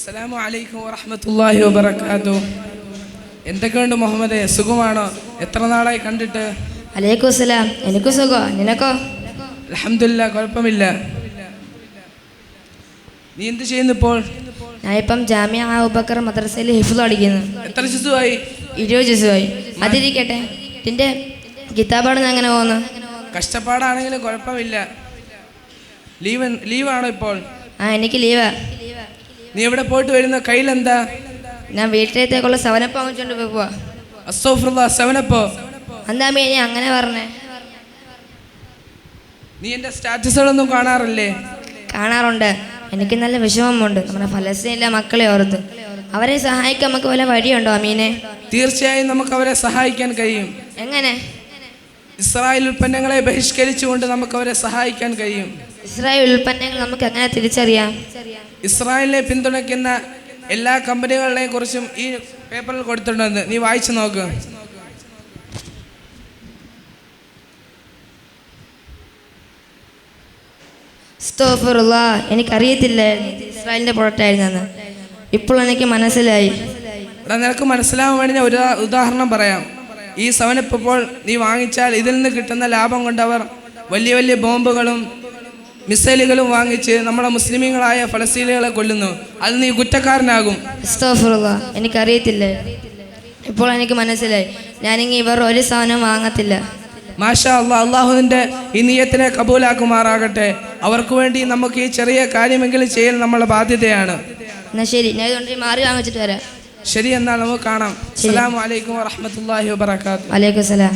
അസ്സലാമു അലൈക്കും വറഹമത്തല്ലാഹി വബറകാതുഹു. എന്തൊക്കെയുണ്ട് മുഹമ്മദ്? സുഖമാണോ? എത്ര നാളായി കണ്ടിട്ട്? അലൈക്കും സലാം എനിക്ക് സുഖോ. നിനക്കോ? അൽഹംദുലില്ലാ കുഴപ്പമില്ല. നീ എന്ത് ചെയ്യുന്നു ഇപ്പോൾ? ഞാനിപ്പം ജാമ്യ ഉപക്കർ മദ്രസയിൽ ഹിഫുദ് പഠിക്കുന്നു. എത്ര ശിശുവായി ഇരുപത് ദിവസമായി അതിരിക്കട്ടെ. നിന്റെ കിതാബാണ് അങ്ങനെ പോകുന്നു കഷ്ടപ്പാടാണെങ്കിലും കുഴപ്പമില്ല. ലീവ് ലീവാണോ ഇപ്പോൾ? ആ എനിക്ക് ലീവാ. നീ എവിടെ പോയിട്ട് വരുന്ന കയ്യിലെന്താ? ഞാൻ വീട്ടിലേത്തേക്കുള്ള സവനപ്പ് വാങ്ങിച്ചോണ്ട് പോവാ. അസ്സോഫ്രുള്ള സവനപ്പോ. എന്താ മീ നീ അങ്ങനെ പറഞ്ഞേ? നീ എന്റെ സ്റ്റാറ്റസുകളൊന്നും കാണാറില്ലേ? കാണാറുണ്ട്. എനിക്ക് നല്ല വിഷമമുണ്ട്. നമ്മുടെ ഫലസ്തീനിലെ മക്കളെ ഓർത്ത്. അവരെ സഹായിക്കാൻ നമുക്ക് വല്ല വഴിയുണ്ടോ അമീനെ? തീർച്ചയായും നമുക്ക് അവരെ സഹായിക്കാൻ കഴിയും. എങ്ങനെ? ഇസ്രായേൽ ഉൽപ്പന്നങ്ങളെ ബഹിഷ്കരിച്ചുകൊണ്ട് നമുക്ക് അവരെ സഹായിക്കാൻ കഴിയും. ഇസ്രായേൽ ഉൽപ്പന്നങ്ങൾ നമുക്ക് എങ്ങനെ തിരിച്ചറിയാം? ഇസ്രായേലിനെ പിന്തുണയ്ക്കുന്ന എല്ലാ കമ്പനികളെ കുറിച്ചും ഈ പേപ്പറിൽ കൊടുത്തിട്ടുണ്ട്. നീ വായിച്ചു നോക്ക്. സ്തോഫറുള്ള എനിക്കറിയത്തില്ലായിരുന്നു ഇസ്രായേലിന്റെ ആയിരുന്നെന്ന് ഇപ്പോൾ എനിക്ക് മനസ്സിലായി. നിനക്ക് മനസ്സിലാവാൻ വേണ്ടി ഞാൻ ഒരു ഉദാഹരണം പറയാം. ഈ സവനപ്പ് ഇപ്പോൾ നീ വാങ്ങിച്ചാൽ ഇതിൽ നിന്ന് കിട്ടുന്ന ലാഭം കൊണ്ടവർ വലിയ വലിയ ബോംബുകളും മിസൈലുകളും വാങ്ങിച്ച് നമ്മുടെ മുസ്ലിമീങ്ങളായ ഫലസ്തീനുകളെ കൊല്ലുന്നു. അത് നീ കുറ്റക്കാരനാകും. എനിക്കറിയത്തില്ല. ഇപ്പോൾ എനിക്ക് മനസ്സിലായി. ഞാനിങ്ങി ഇവർ ഒരു സാധനം വാങ്ങത്തില്ല. മാഷാ അള്ളാ അള്ളാഹുവിന്റെ ഈ നീയത്തിനെ കബൂലാക്കുമാറാകട്ടെ. അവർക്ക് വേണ്ടി നമുക്ക് ഈ ചെറിയ കാര്യമെങ്കിലും ചെയ്യൽ നമ്മളെ ബാധ്യതയാണ്. എന്നാ ശരി ഞാൻ ഇതുകൊണ്ട് മാറി വാങ്ങിച്ചിട്ട് വരാം. ശരി എന്നാൽ നമുക്ക് കാണാം. അസ്സലാമു അലൈക്കും വാഹമത്തല്ലാഹി വാത്തു വലൈക്കും സലാം